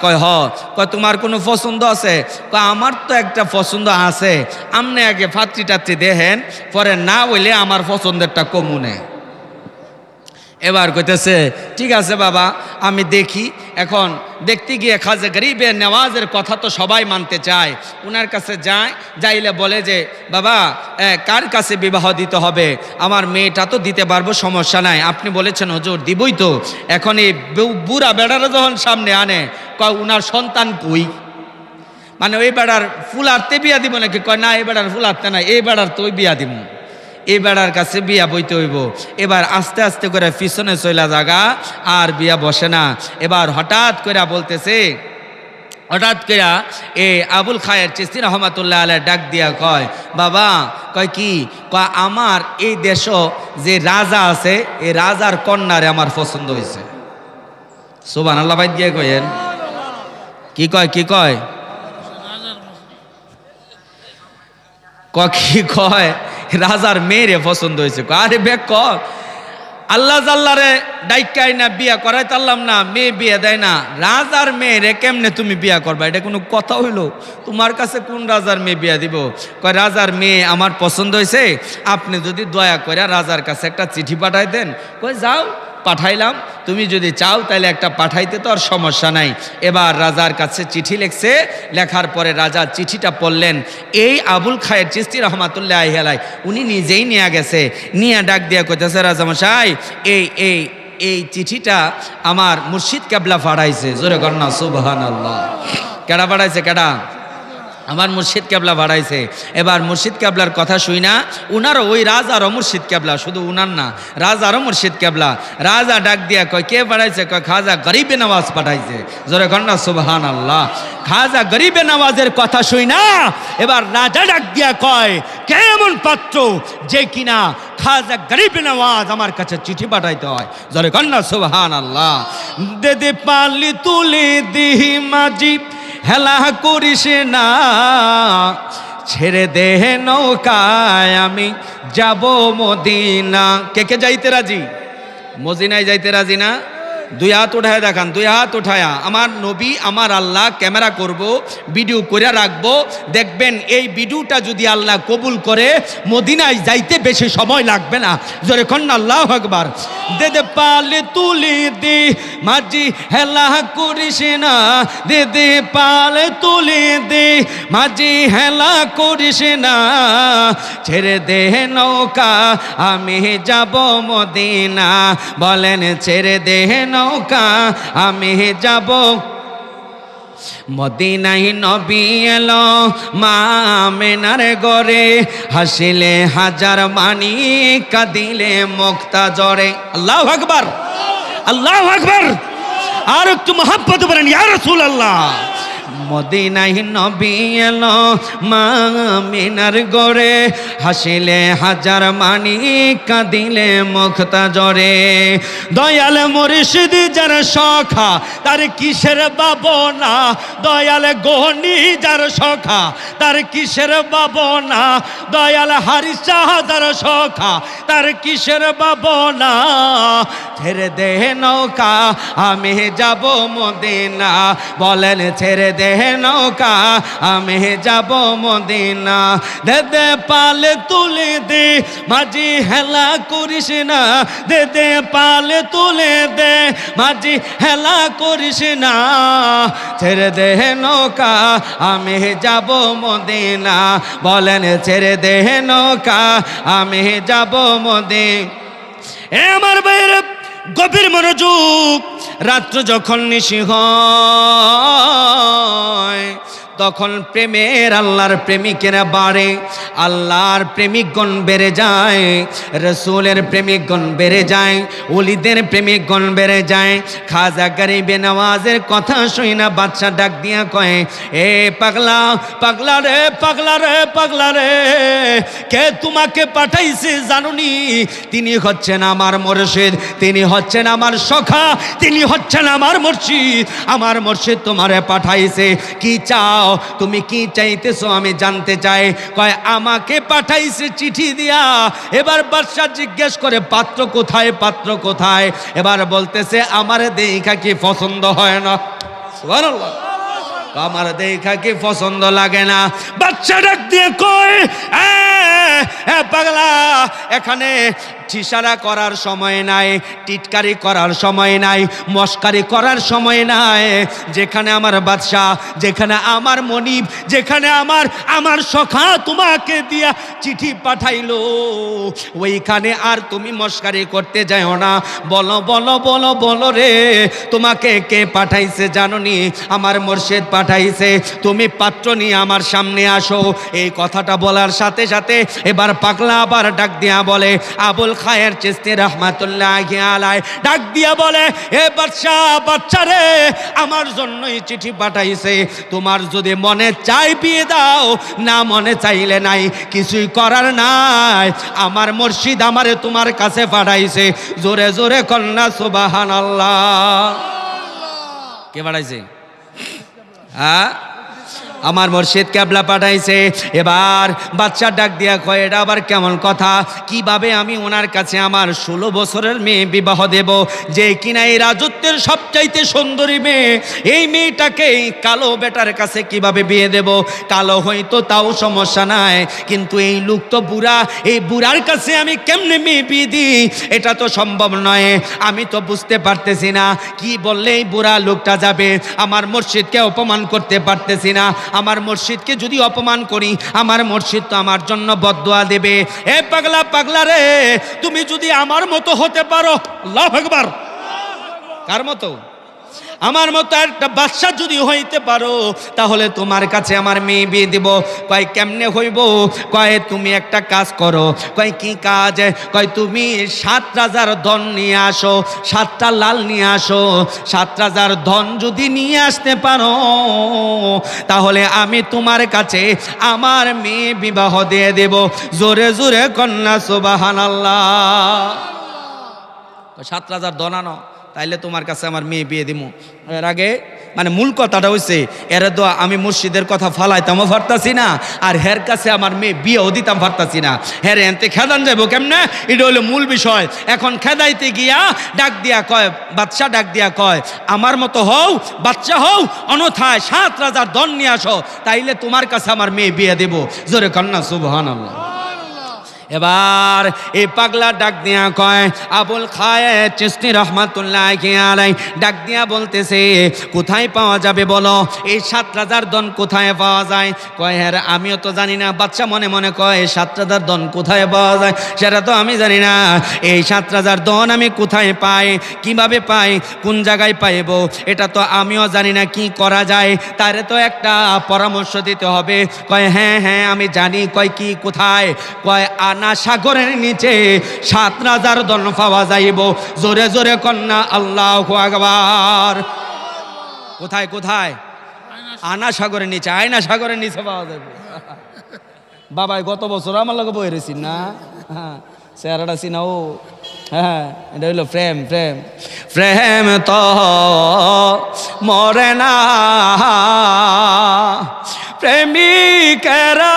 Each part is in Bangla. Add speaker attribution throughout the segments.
Speaker 1: কয়, হ। কয়, তোমার কোনো পছন্দ আছে? কয়, আমার তো একটা পছন্দ আছে। আমনে আগে ফাত্রি টাত্রি দেহেন পরে না হইলে আমার পছন্দেরটা কমুনে। এবার কইতেছে, ঠিক আছে বাবা, আমি দেখি। এখন দেখতে গিয়ে খাজে গরিবের নেওয়াজের কথা তো সবাই মানতে চায়। উনার কাছে যায়, যাইলে বলে যে, বাবা কার কাছে বিবাহ দিতে হবে? আমার মেয়েটা তো দিতে পারব, সমস্যা নাই। আপনি বলেছেন, হজুর, দিবই তো। এখন এই বুড়া বেড়ারা যখন সামনে আনে, কয়, উনার সন্তান কই? মানে ওই বেড়ার ফুল আরতে বিয়া দিব নাকি? কয়, না, এই বেড়ার ফুল আরতে না এই বেড়ার তো ওই বিয়া দিব এই বেড়ার কাছে বিয়া বইতে হইব। এবার আস্তে আস্তে করে পিছনে চইলা জাগা, আর বিয়া বসে না। এবার হঠাৎ করে বলতেছে, হঠাৎ করে এ আবুল খায়ের চিস্তি রহমাতুল্লাহ আলাই ডাক দিয়া কয়, বাবা, কয় কি? কয় আমার এই দেশ যে রাজা আছে এই রাজার কন্যারে আমার পছন্দ হয়েছে সোবান আল্লাহ ভাই দিয়ে কয়েন কি কয় কি কয় কি কয়? রাজার মেয়েরে পছন্দ হয়েছে। আরে বে ক। আল্লাহ জাল্লারে ডাইকাই না বিয়া করাই তাল্লাম না, মেয়ে বিয়ে দেয় না। রাজার মেয়েরে কেমনে তুমি বিয়া করবা? এটা কোনো কথা হইল? তোমার কাছে কোন রাজার মেয়ে বিয়া দিব? কয়, রাজার মেয়ে আমার পছন্দ হয়েছে, আপনি যদি দয়া করে রাজার কাছে একটা চিঠি পাঠাই দেন। কয়, যাও পাঠাইলাম, তুমি যদি চাও তাহলে একটা পাঠাইতে তো আর সমস্যা নাই। এবার রাজার কাছে চিঠি লিখছে, লেখার পরে রাজা চিঠিটা পড়লেন, এই আবুল খায়ের চিস্তি রহমাতুল্লাহ আলাই উনি নিজেই নিয়ে গেছে। নিয়ে ডাক দিয়া কইতেছে রাজামশাই এই এই এই চিঠিটা আমার মুর্শিদ কেবলা ফাড়াইছে। জোরে কন্যা সুবহান কেডা ফাড়াইছে, কেডা? আমার মুর্শিদ কেবলা বাড়াইছে। এবার মুর্শিদ কেবলার কথা শুই না, উনারও ওই রাজারও মুর্শিদ কেবলা, শুধু উনার না রাজারও মুর্শিদ কেবলা। রাজা ডাক দিয়া কয়, কে বাড়াইছে? কয়, খাজা গরিবে নওয়াজ পাঠাইছে। জোরে কন্যা সুবহান আল্লাহ খাজা গরিবে নওয়াজের কথা শুই না, এবার রাজা ডাক দিয়া কয় কেমন পাত্র যে কিনা খাজা গরিবে নওয়াজ আমার কাছে চিঠি পাঠাইতে হয়? জোরে কন্যা সুবহান আল্লাহ দে দে পালি তুলে দিহি মাজি হেলা করিস না, ছেড়ে দে নৌকায়, আমি যাব মদিনা। কে কে যাইতে রাজি? মদিনায় যাইতে রাজি না? দুই হাত উঠায় দেখান, দুই হাত উঠায়া। আমার নবী, আমার আল্লাহ ক্যামেরা করব, ভিডিও করে রাখব। দেখবেন এই ভিডিওটা যদি আল্লাহ কবুল করে, মদিনায় যাইতে বেশি সময় লাগবে না। জোরে কন্যা আল্লাহ আকবার। দে দে পালে তুলি দে, মাঝি হেলা করিস না। দে দে পালে তুলি দে, মাঝি হেলা করিস না। ছেড়ে দে নৌকা, আমি যাব মদিনা। বলেন ছেড়ে দেহে দে নৌকা, আমি যাব। মদিনাই নবী এলো মা মেনার গরে হাসিলে হাজার মানি কাঁদিলে মুক্তা জরে আল্লাহ আকবর আল্লাহ আকবর। আর একটু মহাব্বত বলেন, ইয়া রাসূল আল্লাহ মদিনাই নবী এলো মা মিনার গড়ে, হাসিলে হাজার মানি কাঁদিলে মুখতা জরে দয়াল মুর্শিদ যার সখা, তার কিসের বাবনা দয়াল গহনি যার সখা, তার কিসের বাবনা দয়াল হারিসা যার সখা, তার কিসের বাবনা ছেড়ে দে নৌকা, আমি যাব মদিনা, বলেন ছেড়ে দে নৌকা, আমি যাব মদিনা। দে দে পালে তুলে দে, মাঝি হেলা করিস না। দে দে পালে তুলে দে, মাঝি হেলা করিস না। ছেড়ে দে নৌকা, আমি যাব মদিনা। বলেন, ছেড়ে দে নৌকা, আমি যাব মদিনা। আমার বাইরে গভীর মনোযোগ রাত্র যখন নিশি হয় তখন প্রেমের আল্লাহর প্রেমিকেরা বাড়ে, আল্লাহর প্রেমিকগণ বেড়ে যায়, রসুলের প্রেমিকগণ বেড়ে যায় অলিদের প্রেমিকগণ বেড়ে যায়। খাজা গরিবে নওয়াজের কথা শুই না বাচ্চা ডাক দিয়া কয়, এ পাগলা পাগলা রে পাগলা রে পাগলা রে, কে তোমাকে পাঠাইছে জানুনি? তিনি হচ্ছেন আমার মুর্শিদ, তিনি হচ্ছেন আমার সখা, তিনি হচ্ছেন আমার মুর্শিদ আমার মুর্শিদ তোমারে পাঠাইছে, কি চাও তুমি কি চাইতেছো আমি জানতে চাই? কয় আমাকে পাঠাইছে চিঠি দিয়া। এবার বাদশাহ জিজ্ঞেস করে পাত্র কোথায় পাত্র কোথায়? এবার বলতেছে আমার দেখা কি পছন্দ হয় না। আমার দেখা কি পছন্দ লাগে না। বাচ্চা ডাক দিয়ে কয় "এ, এ, পাগলা এখানে ঠিসারা করার সময় নাই, টিটকারি করার সময় নাই, মস্কারি করার সময় নাই। যেখানে আমার বাদশাহ, যেখানে আমার মনিব, যেখানে আমার আমার সখা তোমাকে দিয়া চিঠি পাঠাইলো। ওইখানে আর তুমি মস্কারি করতে যাও না। বলো বলো বলো বলো রে, তোমাকে কে পাঠাইছে জাননি? আমার মোর্শেদ পাঠাইছে। তুমি পাত্র নিয়ে আমার সামনে আসো। এই কথাটা বলার সাথে সাথে এবার পাগলা আবার ডাক দিয়া বলে, আবুল খায়ের চেস্তি রহমাতুল্লাহ আলায় ডাক দিয়া বলে এ বাচ্চা বাচ্চা রে আমার জন্যই চিঠি পাঠাইছে। তোমার যদি মনে চাই বিয়ে দাও না মনে চাইলে নাই কিছুই করার নাই। আমার মুর্শিদ আমারে তোমার কাছে পাঠাইছে। জোরে জোরে কন্যা সুবাহান আল্লাহ কে পাঠাইছে? হ্যাঁ? আমার মুর্শিদ ক্যাবলা পাঠাইছে। এবার বাচ্চা ডাক দিয়া কয়, এটা আবার কেমন কথা? কীভাবে আমি ওনার কাছে আমার ষোলো বছরের মেয়ে বিবাহ দেব? যে কিনা এই রাজত্বের সবচাইতে সুন্দরী মেয়ে, এই মেয়েটাকে কালো বেটার কাছে কীভাবে বিয়ে দেব? কালো হয়তো তাও সমস্যা নাই, কিন্তু এই লোক তো বুড়া, এই বুড়ার কাছে আমি কেমনে মেয়ে বিয়ে দিই? এটা তো সম্ভব নয়। আমি তো বুঝতে পারতেছি না, কি বললে এই বুড়া লোকটা যাবে? আমার মসজিদকে অপমান করতে পারতেছি না। আমার মসজিদকে যদি অপমান করি, আমার মসজিদ তো আমার জন্য বদোয়া দেবে। এ পাগলা পাগলা রে, তুমি যদি আমার মতো হতে পারো লাভ একবার কার মতো? আমার মতো একটা বাচ্চা যদি হইতে পারো, তাহলে তোমার কাছে আমার মেয়ে বিয়ে দিব। কয়, কেমনে হইব? কয়, তুমি একটা কাজ করো। কয়, কি কাজ? কয়, তুমি সাত রাজার ধন নিয়ে আসো, সাতটা লাল নিয়ে আসো। সাত রাজার ধন যদি নিয়ে আসতে পারো, তাহলে আমি তোমার কাছে আমার মেয়ে বিবাহ দিয়ে দেব। জোরে জোরে কন্যা সুবাহান আল্লাহ সাত রাজার দনানো তাইলে তোমার কাছে আমার মেয়ে বিয়ে দিমু। এর আগে মানে মূল কথাটা হইছে, এরা তো আমি মসজিদের কথা ফালাইতামও পারতাছি না, আর হের কাছে আমার মেয়ে বিয়েও দিতাম পারতাছি না। হ্যাঁ এনতে খেদান যাব কেমনে? এটা হলো মূল বিষয়। এখন খেদাইতে গিয়া ডাক দিয়া কয় বাচ্চা ডাক দিয়া কয়, আমার মতো হও বাচ্চা হও, অনথায় সাত রাজার দন নিয়ে আসো, তাইলে তোমার কাছে আমার মেয়ে বিয়ে দেবো। জোরে কন্যা সুবহান আল্লাহ এবার এই পাগলা ডাক দিয়া কয়, আবুল খায় চিস্তি রহমাতুল্লাহ আলাই ডাক দিয়া বলতেছে, কোথায় পাওয়া যাবে বলো? এই সাত রাজার দন কোথায় পাওয়া যায়? কয় হ্যাঁ আমিও তো জানি না। বাচ্চা মনে মনে কয়, সাত রাজার দন কোথায় পাওয়া যায়? সেটা তো আমি জানি না। এই সাত রাজার দন আমি কোথায় পাই? কীভাবে পাই? কোন জায়গায় পাইব? এটা তো আমিও জানি না, কি করা যায়? তারে তো একটা পরামর্শ দিতে হবে। কয় হ্যাঁ হ্যাঁ আমি জানি। কয়, কি, কোথায়? কয় আনা সাগরের নিচে সাত রাজার দন পাওয়া যাইব। জোরে জোরে কন্যা, আল্লাহ আকবার। কোথায় কোথায়? আনা সাগরের নিচে, আয়না সাগরের নিচে পাওয়া যাবে বাবাই গত বছর আমার লগে বই রেছি না? হ্যাঁ চেহারাটা চিনা ও। হ্যাঁ এটা হইল প্রেম প্রেম। প্রেম তো মরে না। প্রেমিকেরা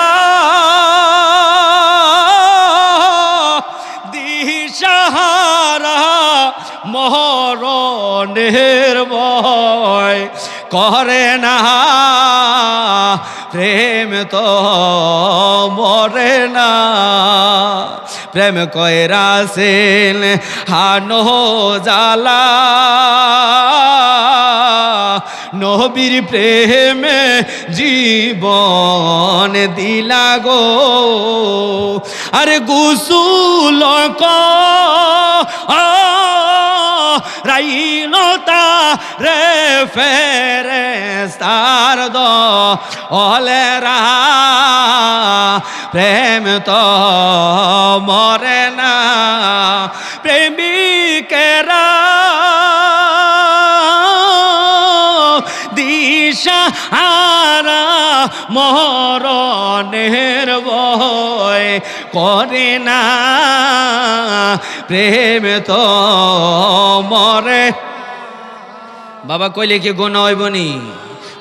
Speaker 1: মরণের ভয় করে না। প্রেম তো মরে না। প্রেম কয়রাসেন হানো জালা নবীর প্রেমে জীবন দিলা গো। আরে গুসুল রাইনতা রে ফেরে তার দ অলেরা প্রেম তো মরে হারা মরণের ভয় করে না। প্রেম তো মরে। বাবা কইলে কি গুণ হইবনি?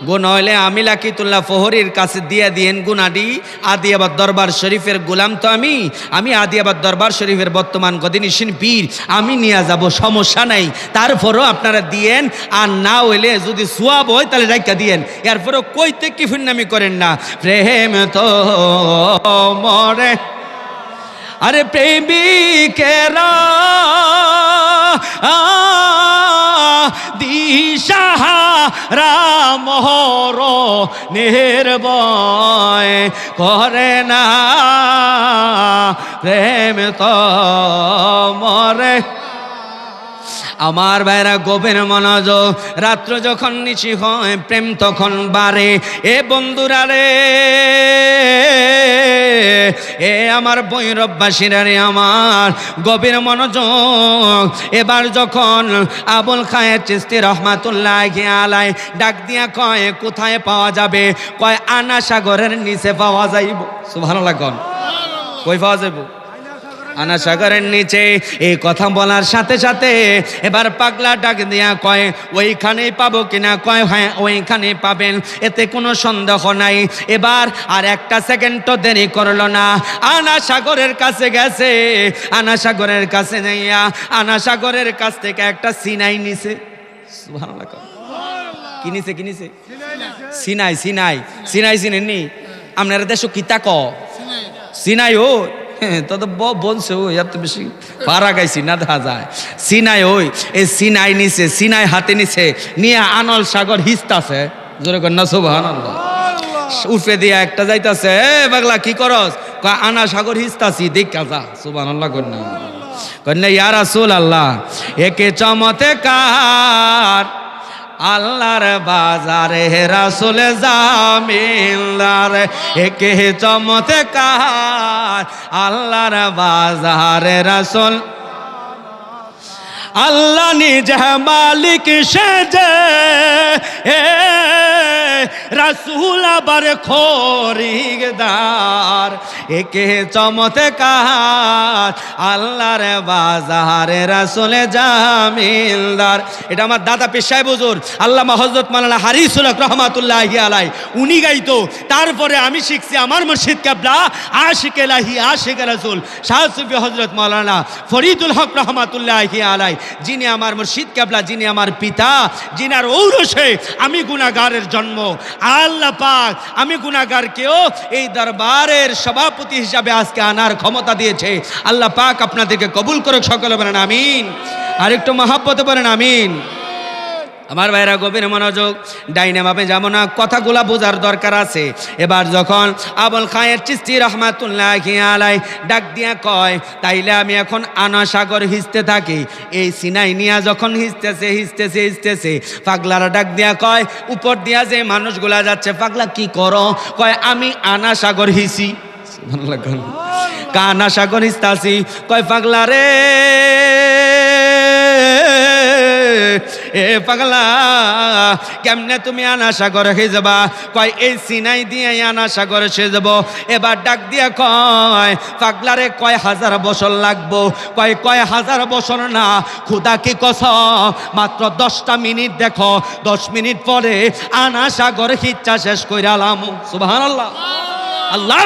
Speaker 1: গুণ হইলে আমি লাকিতুল্লাহ ফহরির কাছে দিয়ে দিয়েন গুণাডি আদিয়াবাদ দরবার শরীফের গোলাম তো আমি। আমি আদিয়াবাদ দরবার শরীফের বর্তমান গদিনিসিন পীর। আমি নিয়ে যাব, সমস্যা নাই। তারপরও আপনারা দিয়েন, আর না হইলে যদি সোয়াব হয় তাহলে রাইকা দিয়েন। এরপরও কইতে কি ফিরনামি করেন না। প্রেম তো মরে আরে প্রেমিকেরা দিশাহারা নেহের নির্বয় করে না। প্রেম তো মরে। আমার ভাইরা গোপের মনোযোগ, রাত্র যখন নিচি হয়, প্রেম তখন বাড়ে। এ বন্ধুরা রে, এ আমার বৈরববাসীরা রে আমার গভীর মনোযোগ। এবার যখন আবুল খায়ের চিস্তি রহমাতুল্লাহ আলাই ডাক দিয়া কয়, কোথায় পাওয়া যাবে? কয়, আনা সাগরের নিচে পাওয়া যাইব। সুভালো লাগন কই পাওয়া যাইব? আনা সাগরের নিচে এই কথা বলার সাথে সাথে এবার পাগলা ডাক দিয়া কয় ওইখানে পাবো কিনা? কয় হ্যাঁ ওইখানে পাবেন এতে কোনো সন্দেহ নাই। এবার আর একটা সেকেন্ডও দেরি করল না। আনা সাগরের কাছে গেছে আনা সাগরের কাছে যাইয়া আনা সাগরের কাছ থেকে একটা সিনাই নিছে। ভালো লাগে কি নিছে কি নিছে? সিনাই সিনাই সিনাই চিনেননি? আপনারা দেশ কিতা ক সিনাই ও? হ্যাঁ, তো তো ব- বলছে ওই এত বেশি পারা গাইছি না দেখা যায়। সিনাই ওই এই সিনাই নিছে সিনাই হাতে নিছে নিয়ে আনল সাগর হিস্তাছে জোরে কর না সোভান উঠে দিয়া একটা যাইতাছে এ বাগলা কি করস? আনা সাগর হিস্তাছি দেখা যা। আল্লাহ কন্যা কন্যা ইয়ার আসুল আল্লাহ একে চমতে কার আল্লাহর বাজারে, রাসুল জামিনদার, একে চমতে কার আল্লাহর বাজারে, রাসুল আল্লাহ নিজ মালিক সেজে, এ রাসুল আবার খরিগদার একে চমতে কার আল্লাহর বাজারে রাসুলে জামিলদার। এটা আমার দাদা পেশায় বুজুর আল্লাহ হজরত মালানা হারিসুল রহমাতুল্লাহ আলাই উনি গাইতো, তারপরে আমি শিখছি আমার মুর্শিদ কাবলা, আশিক এলাহি আশিক রাসুল। শাহ সুফি হজরত মালানা ফরিদুল হক রহমাতুল্লাহ আলাই যিনি আমার মুর্শিদ কাবলা, যিনি আমার পিতা, যিনার ঔরসে আমি গুণাগারের জন্ম। আল্লাহ পাক, আমি গুণাগারকেও এই দরবারের সভাপতি হিসাবে আজকে আনার ক্ষমতা দিয়েছে। আল্লাহ পাক আপনাদেরকে কবুল করুক সকলে বলেন, আমিন। আরেকটু মহাব্বত বলেন, আমিন। আমার ভাইরা গভীর মনোযোগ, ডাইনে মাপে যাব না। কথাগুলা বোঝার দরকার আছে। এবার যখন আবুল খায়ের চিস্তি রহমাতুল্লাহ আলাই ডাক দিয়া কয়, তাইলে আমি এখন আনা সাগর হিসতে থাকি। এই সিনাই নিয়া যখন হিসতেছে হিসতেছে হিসতেছে পাগলারা ডাক দিয়া কয়, উপর দিয়া যে মানুষগুলা যাচ্ছে, পাগলা কি করো? কয়, আমি আনা সাগর হিসি কানা সাগর হিসতাছি কয়, পাগলা রে এ পাগলা, কেমনে তুমি আনা সাগরে হয়ে যাবা? কয়, এই সিনাই দিয়ে আনা সাগরে সে যাব। এবার ডাক দিয়া কয়, পাগলারে কয় হাজার বছর লাগবো? কয় কয় হাজার বছর না, খুদা কি কস? মাত্র দশটা মিনিট দেখো, দশ মিনিট পরে আনা সাগর হিচ্ছা শেষ করে আলাম সুবাহ আল্লাহ আল্লাহ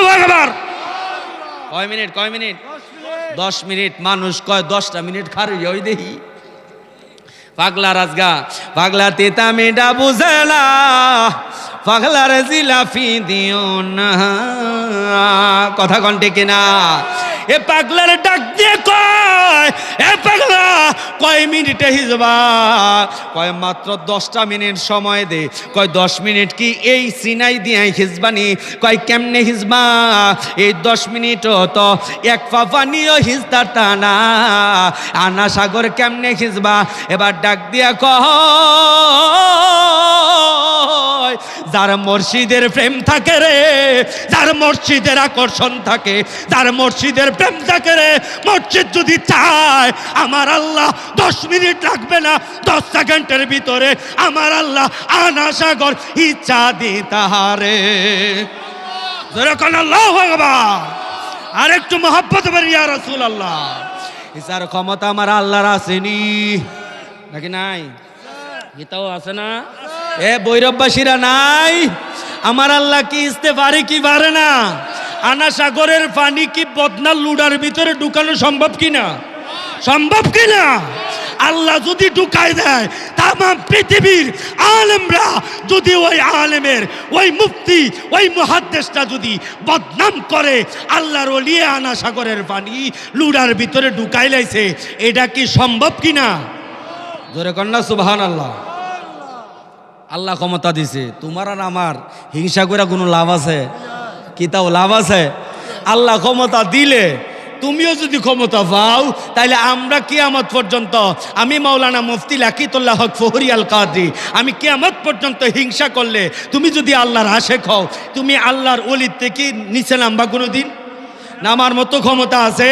Speaker 1: কয় মিনিট কয় মিনিট? দশ মিনিট। মানুষ কয়, দশটা মিনিট খারি ওই দেখি পাগলা রাজগা পাগলা তেতা মেডা বুঝলা পাগলার জিলাফি দিও না। কথা কন্টে কিনা? এ পাগলার ডাক দিয়ে কয়, এ পাগলা, কয় মিনিটে হিজবা? কয়, মাত্র দশটা মিনিট সময় দে। কয়, দশ মিনিট কি এই সিনাই দিয়ে হিজবানি কয়, কেমনে হিজবা? এই দশ মিনিট তো এক পাপানিও হিজদার টানা আনা সাগর কেমনে হিজবা? এবার ডাক দিয়া কয় যার মসজিদের প্রেম থাকে রে, যার মসজিদের আকর্ষণ থাকে, যার মসজিদের প্রেম থাকে রে, মসজিদ যদি চায়, আমার আল্লাহ দশ মিনিট লাগবে না, দশ সেকেন্ডের ভিতরে আমার আল্লাহ আনা সাগর ইচ্ছা দি তাহারে আল্লাহ ভগবান আর একটু মহব্বত বলি ইয়া রসুল আল্লাহ ইসার ক্ষমতা আমার আল্লাহর আসেনি। নাকি নাই? গীতাও আছে না? এ বৈরববাসীরা নাই? আমার আল্লাহ কি ইস্তে পারে কি পারে না? আনা সাগরের পানি কি বদনা লুডার ভিতরে ঢুকানো সম্ভব কিনা? সম্ভব কিনা? আল্লাহ যদি ঢুকায় দেয় তাম পৃথিবীর আলেমরা যদি ওই আলেমের, ওই মুফতি, ওই মুহাদ্দেশটা যদি বদনাম করে, আল্লাহর ওলিয়ে আনা সাগরের পানি লুডার ভিতরে ঢুকাই লাইছে, এটা কি সম্ভব কিনা? জোরে কন্যা সুবহান আল্লাহ আল্লাহ ক্ষমতা দিছে। তোমার আর আমার হিংসা করে কোনো লাভ আছে? কি তাও লাভ আছে? আল্লাহ ক্ষমতা দিলে তুমিও যদি ক্ষমতা পাও তাহলে আমরা কিয়ামত পর্যন্ত, আমি মাওলানা মুফতি লাকিতুল্লাহ হক ফহরি আল কাদি আমি কিয়ামত পর্যন্ত হিংসা করলে তুমি যদি আল্লাহর আশেক হও, তুমি আল্লাহর অলির থেকে নিচে নামবা কোনো দিন নামার মতো ক্ষমতা আছে?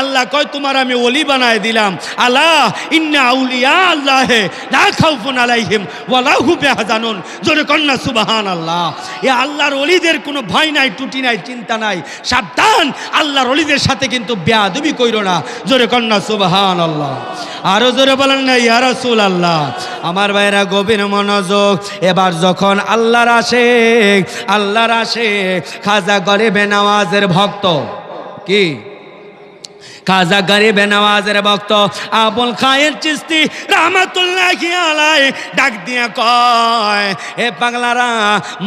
Speaker 1: আল্লাহ কয়, তোমার আমি ওলি বানায় দিলাম। আল্লাহ, ইন্না আউলিয়া আল্লাহ লা খাউফুন আলাইহিম ওয়ালা হুম ইয়াহজানুন। জোরে কন্না সুবহান আল্লাহ এ আল্লাহর ওলিদের কোনো ভয় নাই, টুটি নাই, চিন্তা নাই। সাবধান, আল্লাহর ওলিদের সাথে কিন্তু বেয়াদবি কইরো না। জোরে কন্না সুবহান আল্লাহ আরও জোরে বলেন না, ইয়া রাসূল আল্লাহ আমার ভাইরা গভীর মনোযোগ। এবার যখন আল্লাহর আসে আল্লাহর আসে খাজা গরিবে নওয়াজের ভক্ত, কি? খাজা গরিবে নওয়াজের ভক্ত আবুল খায়ের চিস্তি রহমতুল্লাহি আলাই ডাক দিয়া কয় এ পাগলারা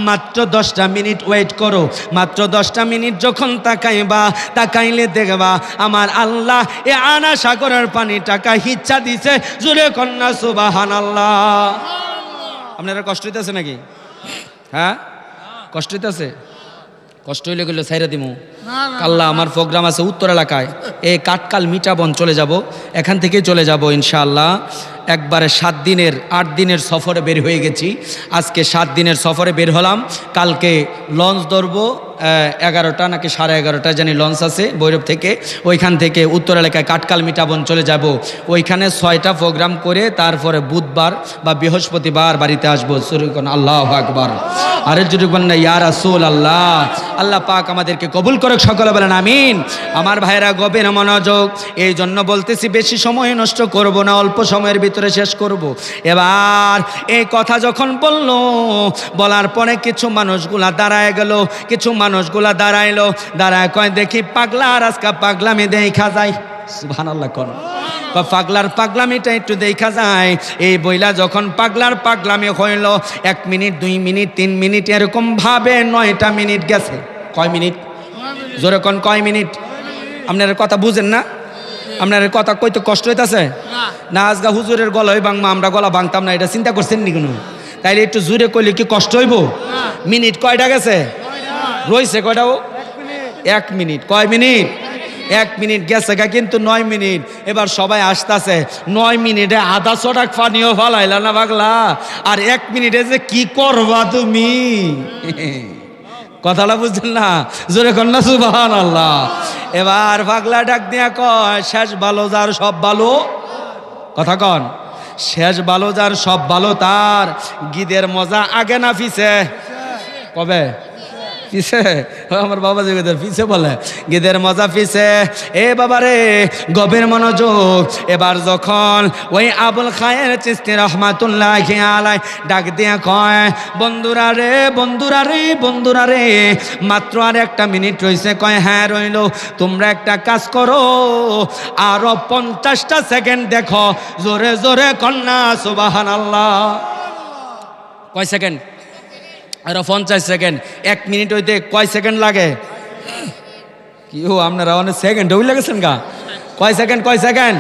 Speaker 1: মাত্র দশটা মিনিট ওয়েট করো। মাত্র দশটা মিনিট যখন তাকাইবা তাকাইলে দেখবা আমার আল্লাহ এ আনা সাগরের পানি টাকা হিচ্ছা দিছে। জুড়ে কন্যা সুবাহান আল্লাহ আপনারা কষ্ট হইতেছে নাকি? হ্যাঁ? কষ্ট হইতেছে? কষ্ট হইলে গেলে সাইরা দিমু। কাল্লা আমার প্রোগ্রাম আছে উত্তর এলাকায়। এই কাটকাল মিটাবন চলে যাব এখান থেকে চলে যাব ইনশাআল্লাহ। একবারে সাত দিনের আট দিনের সফরে বের হয়ে গেছি। আজকে সাত দিনের সফরে বের হলাম কালকে লঞ্চ ধরবো এগারোটা নাকি সাড়ে এগারোটা জানি লঞ্চ আছে ভৈরব থেকে। ওইখান থেকে উত্তর এলাকায় কাটকাল মিটাবন চলে যাব। ওইখানে ছয়টা প্রোগ্রাম করে তারপরে বুধবার বা বৃহস্পতিবার বাড়িতে আসব। সুরকন আল্লাহ আকবার। আরের যদি বলেন না ইয়া রাসূল আল্লাহ আল্লাহ পাক আমাদেরকে কবুল করে সকলে বলেন, আমিন। আমার ভাইরা গভীর মনোযোগ। এই জন্য বলতেছি, বেশি সময় নষ্ট করব না, অল্প সময়ের ভিতরে শেষ করব। এবার এই কথা যখন বলল, বলার পরে কিছু মানুষগুলা দাঁড়ায় গেল, কিছু মানুষগুলা দাঁড়াইলো। দাঁড়ায় কয় দেখি পাগলা আর আজকা পাগলামি দেখা যায়। সুবহানাল্লাহ কোন। কয় পাগলার পাগলামিটা একটু দেখা যায়। এই বইলা যখন পাগলার পাগলামি হইল এক মিনিট দুই মিনিট তিন মিনিট এরকম ভাবে নয়টা মিনিট গেছে। কয় মিনিট? জোরে কোন কয় মিনিট? আপনার কথা বুঝেন না? আপনার কথা কইতে কষ্ট হইতাছে? না। আজগা হুজুরের গলায় বাংমা আমরা গলা বাংতাম না এটা চিন্তা করছেন নি কোনো? তাইলে একটু জুড়ে কইলে কি কষ্ট হইব? মিনিট কয়টা গেছে? রইছে কয়টা ও? এক মিনিট। কয় মিনিট? এক মিনিট গেছে গা, কিন্তু নয় মিনিট। এবার সবাই আসতেছে। নয় মিনিটে আধা ছটাক পানিও ফালাইলা না পাগলা? আর এক মিনিটে যে কি করবা তুমি? কথাটা বুঝছেন না? জোরে কন্যা সুবাহান আল্লাহ এবার পাগলা ডাক দিয়া কয়, শেষ ভালো যার, সব ভালো কথা কন। শেষ ভালো যার, সব ভালো তার। গিদের মজা আগে না পিছে কবে? পিছে? আমার বাবা জগতের পিছে বলে, গিদের মজা পিছে। এ বাবা রে গভীর মনোযোগ। এবার যখন ওই আবুল খায়ের চিস্তি রহমাতুল্লাহ আলাই ডাক দিয়া কয়, বন্ধুরা রে বন্ধুরা রে বন্ধুরা রে, মাত্র আর একটা মিনিট রয়েছে কয় হ্যাঁ রইল। তোমরা একটা কাজ করো। আরও পঞ্চাশটা সেকেন্ড দেখো। জোরে জোরে কন্যা সুবাহান আল্লাহ কয় সেকেন্ড? আরও পঞ্চাশ সেকেন্ড, এক মিনিট হইতে কয় সেকেন্ড লাগে? কি ও আপনারা অনেক সেকেন্ড ওই লাগেছেন গা। কয় সেকেন্ড কয় সেকেন্ড?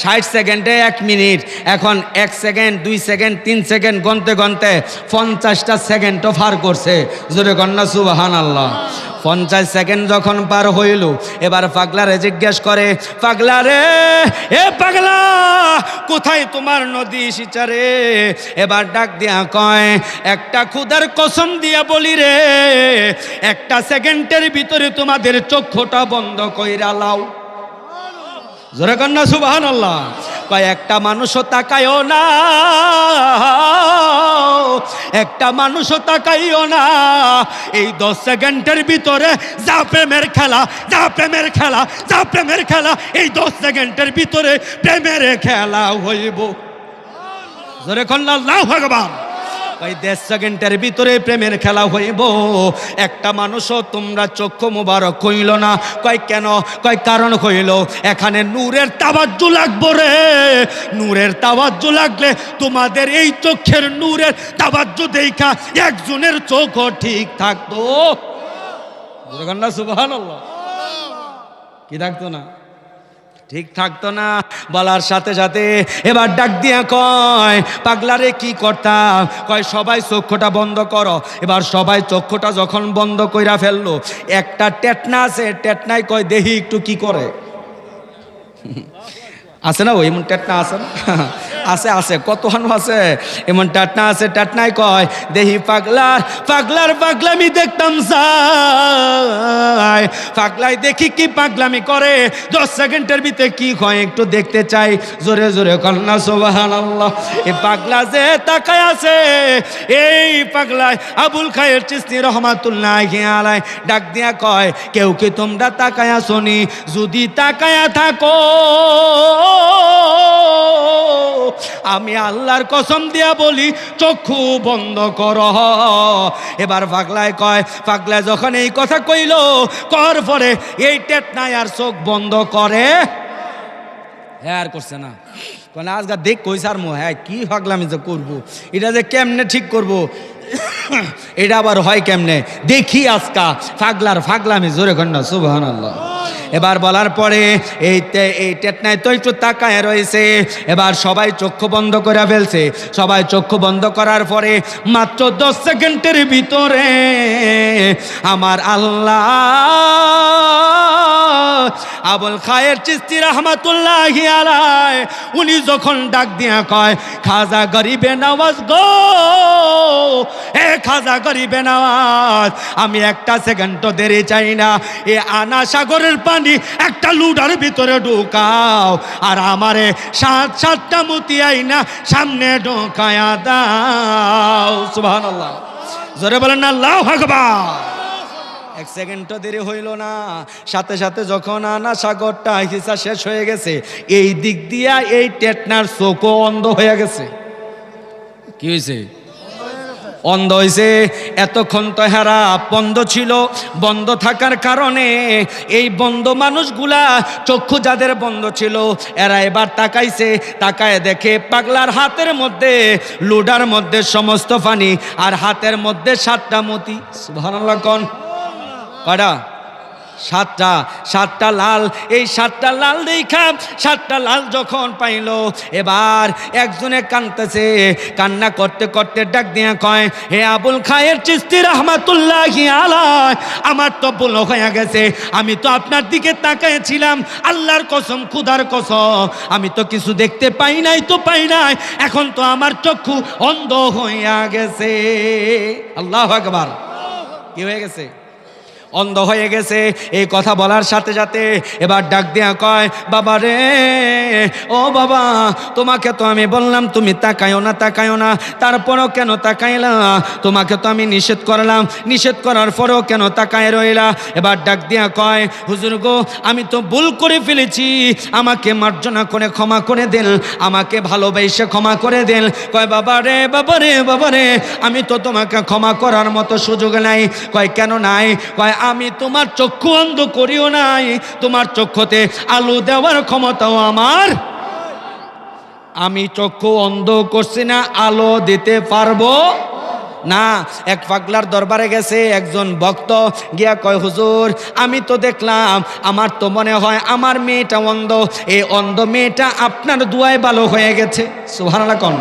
Speaker 1: ষাট সেকেন্ডে এক মিনিট। এখন এক সেকেন্ড, দুই সেকেন্ড, তিন সেকেন্ড, গনতে গনতে পঞ্চাশটা সেকেন্ডও ফার করছে। জোরে কন্যা সুবাহান আল্লাহ পঞ্চাশ সেকেন্ড যখন পার হইল, এবার পাগলারে জিজ্ঞেস করে পাগলা রে এ পাগলা, কোথায় তোমার নদী সিচারে? এবার ডাক দিয়া কয়, একটা খুদার কসম দিয়া বলি রে, একটা সেকেন্ডের ভিতরে তোমাদের চক্ষুটা বন্ধ কইরা লাও। জোরে কন্যা সুবাহান আল্লাহ কয়, একটা মানুষও তাকায়ও না। একটা মানুষও তাকাইও না। এই দশ সেকেন্ডের ভিতরে যা প্রেমের খেলা, যা প্রেমের খেলা, যা প্রেমের খেলা, এই দশ সেকেন্ডের ভিতরে প্রেমের খেলা হইব। জোরে কন্যা, আল্লাহ ভগবান ওই দেড় সেকেন্ডের ভিতরে প্রেমের খেলা হইব। একটা মানুষও তোমরা চক্ষু মোবারক হইল না। কয় কেন? কয় কারণ হইল? এখানে নূরের তাবাজ্জু লাগবো রে। নূরের তাবাজ্জু লাগলে তোমাদের এই চোখের নূরের তাবাজ্জু দেখা একজনের চোখও ঠিক থাকতো। সুবাহ কি থাকতো না? ঠিক থাকতো না। বলার সাথে সাথে এবার ডাক দিয়া কয় পাগলারে কি করতাম কয়, সবাই চক্ষুটা বন্ধ করো। এবার সবাই চক্ষুটা যখন বন্ধ কইরা ফেলল, একটা টেটনা আছে, টেটনায় কয়, দেহি, একটু কি করে? আছে না ওই এমন টেটনা আছে আছে আছে। কত হানু আছে? এমন টাটনা আছে, টাটনাই কয়, দেহি পাগলার পাগলার পাগলামি দেখতাম যাই পাগলাই দেখি কি পাগলামি করে? দশ সেকেন্ডের ভিতরে কি হয় একটু দেখতে চাই। জোরে জোরে কন্যা সোবাহান এ পাগলা যে তাকায় আছে, এই পাগলায় আবুল খায়ের চিস্তি রহমাতুল্লাহ আলাই ডাক দিয়া কয়, কেউ কি তোমরা তাকায়া শুনি যদি তাকায়া থাকো আমি আল্লাহর কসম দিয়া বলি, চক্ষু বন্ধ কর। এবার পাগলায় কয় পাগলায় যখন এই কথা কইল, কর পরে এই টেটনাই আর চোখ বন্ধ করে। হ্যাঁ করছে না। কোন আজকে দেখ কই সার মো হ্যাঁ কি ভাগলামি যে করব? এটা যে কেমনে ঠিক করব? এটা আবার হয় কেমনে? দেখি আজকা। ফাগলার ফাগলামি জোরে কন্যা সুবহান এবার বলার পরে এই এই টেটনায় তো একটু তাকায় রয়েছে। এবার সবাই চক্ষু বন্ধ করে ফেলছে। সবাই চক্ষু বন্ধ করার পরে মাত্র দশ সেকেন্ডের ভিতরে আমার আল্লাহ আবুল খায়ের চিস্তি রহমাতুল্লাহ আলাই উনি যখন ডাক দিয়া কয়, খাজা গরিবে নওয়াজ গো, এ খাজা গরিবে নওয়াজ, আমি একটা সেকেন্ড তো দেরি চাই না, এ আনা সাগরের পানি একটা লুডার ভিতরে ঢুকাও, আর আমারে সাত সাতটা মতি আইনা সামনে ঢোকায়া দাও। সুবহানাল্লাহ। জোরে বলেন আল্লাহু আকবার। এক সেকেন্ডও দেরি হইল না। সাথে সাথে যখন আনা সাগরটা হিসা শেষ হয়ে গেছে এই দিক দিয়া এই টেটনার চোখও অন্ধ হয়ে গেছে। কি হয়েছে অন্ধ হয়েছে এতক্ষণ তো হেরা বন্ধ ছিল। বন্ধ থাকার কারণে এই বন্ধ মানুষগুলা চক্ষু যাদের বন্ধ ছিল এরা এবার তাকাইছে। তাকায় দেখে পাগলার হাতের মধ্যে লুডার মধ্যে সমস্ত পানি আর হাতের মধ্যে সাতটা মতি। সুবহানাল্লাহ কন। কয়টা? সাতটা। সাতটা লাল। এই সাতটা লাল দেখা, সাতটা লাল যখন পাইল, এবার একজনে কানতেছে, কান্না করতে করতে ডাক দিয়া কয়, হে আবুল খায়ের চিস্তি রহমাতুল্লাহ আলাই আমার তো ভুল হয়ে গেছে। আমি তো আপনার দিকে তাকাইছিলাম। আল্লাহর কসম, খুদার কসম। আমি তো কিছু দেখতে পাই নাই তো পাই নাই। এখন তো আমার চক্ষু অন্ধ হইয়া গেছে। আল্লাহ আকবার। কি হয়ে গেছে? অন্ধ হয়ে গেছে। এই কথা বলার সাথে সাথে এবার ডাক দেয়া কয়, বাবা রে, ও বাবা, তোমাকে তো আমি বললাম, তুমি তাকায়ও না তাকায়ও না। তারপরও কেন তাকাইলা? তোমাকে তো আমি নিষেধ করলাম। নিষেধ করার পরেও কেন তাকায় রইলা? এবার ডাক দিয়া কয়, হুজুর গো, আমি তো ভুল করে ফেলেছি। আমাকে মার্জনা করে ক্ষমা করে দেন। আমাকে ভালোবেসে ক্ষমা করে দেন। কয়, বাবা রে বাবা রে বাবা রে, আমি তো তোমাকে ক্ষমা করার মতো সুযোগ নাই। কয়, কেন নাই? কয় আমি তোমার চক্ষু অন্ধ করিও নাই। তোমার চক্ষুতে আলু দেওয়ার ক্ষমতাও আমার। আমি চক্ষু অন্ধ করছি না, আলো দিতে পারব। না, এক পাগলার দরবারে গেছে একজন ভক্ত, গিয়া কয়, হুজুর, আমি তো দেখলাম আমার তো মনে হয় আমার মেয়েটা অন্ধ। এই অন্ধ মেয়েটা আপনার দুয়ায় ভালো হয়ে গেছে। সুহানা কন।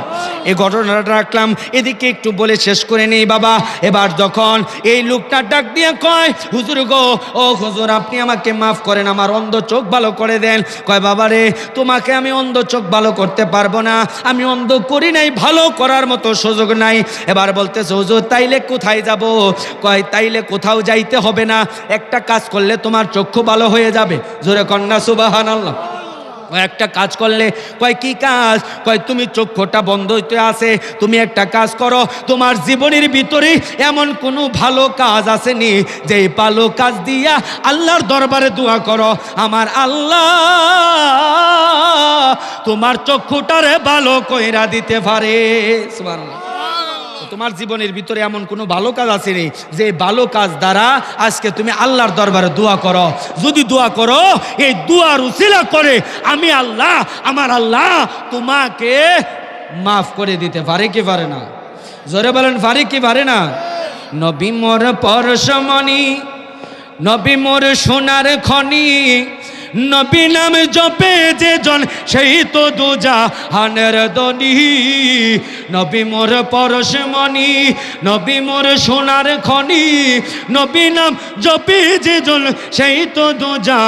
Speaker 1: এই ঘটনাটা রাখলাম। এদিকে একটু বলে শেষ করে নেই বাবা। এবার যখন এই লোকটা ডাক দিয়ে কয়, হুজুর গো, ও হুজুর, আপনি আমাকে মাফ করেন, আমার অন্ধ চোখ ভালো করে দেন। কয়, বাবা রে, তোমাকে আমি অন্ধ চোখ ভালো করতে পারব না। আমি অন্ধ করি নাই, ভালো করার মতো সুযোগ নাই। এবার বলতেছে হুজুর তাইলে কোথায় যাব? কয়, তাইলে কোথাও যাইতে হবে না। একটা কাজ করলে তোমার চক্ষু ভালো হয়ে যাবে। জোরে কন্যা সুবাহান আল্লাহ একটা কাজ করলে, কয়, কি কাজ? কয়, তুমি চক্ষুটা বন্ধ হইতে আছে, তুমি একটা কাজ করো। তোমার জীবনের ভিতরে এমন কোনো ভালো কাজ আসেনি যে ভালো কাজ দিয়া আল্লাহর দরবারে দোয়া করো। আমার আল্লাহ তোমার চক্ষুটারে ভালো কইরা দিতে পারে। সুবহানাল্লাহ। তোমার জীবনের ভিতরে এমন কোনো ভালো কাজ আসেনি যে ভালো কাজ দ্বারা আজকে তুমি আল্লাহর দরবারে দোয়া করো? যদি দোয়া করো, এই দোয়ার উসিলা করে আমি আল্লাহ, আমার আল্লাহ তোমাকে মাফ করে দিতে পারে কি পারে না? জোরে বলেন, পারে কি পারে না? নবী মোর পরশমণি নবী মোর সোনার খনি নবী নাম জপে যে জন, সেই তো দুজা হানের দনি নবী মোর পরশমণি নবী মোর সোনার খনি। নবী নাম জপে যে জন, সেই তো দুজা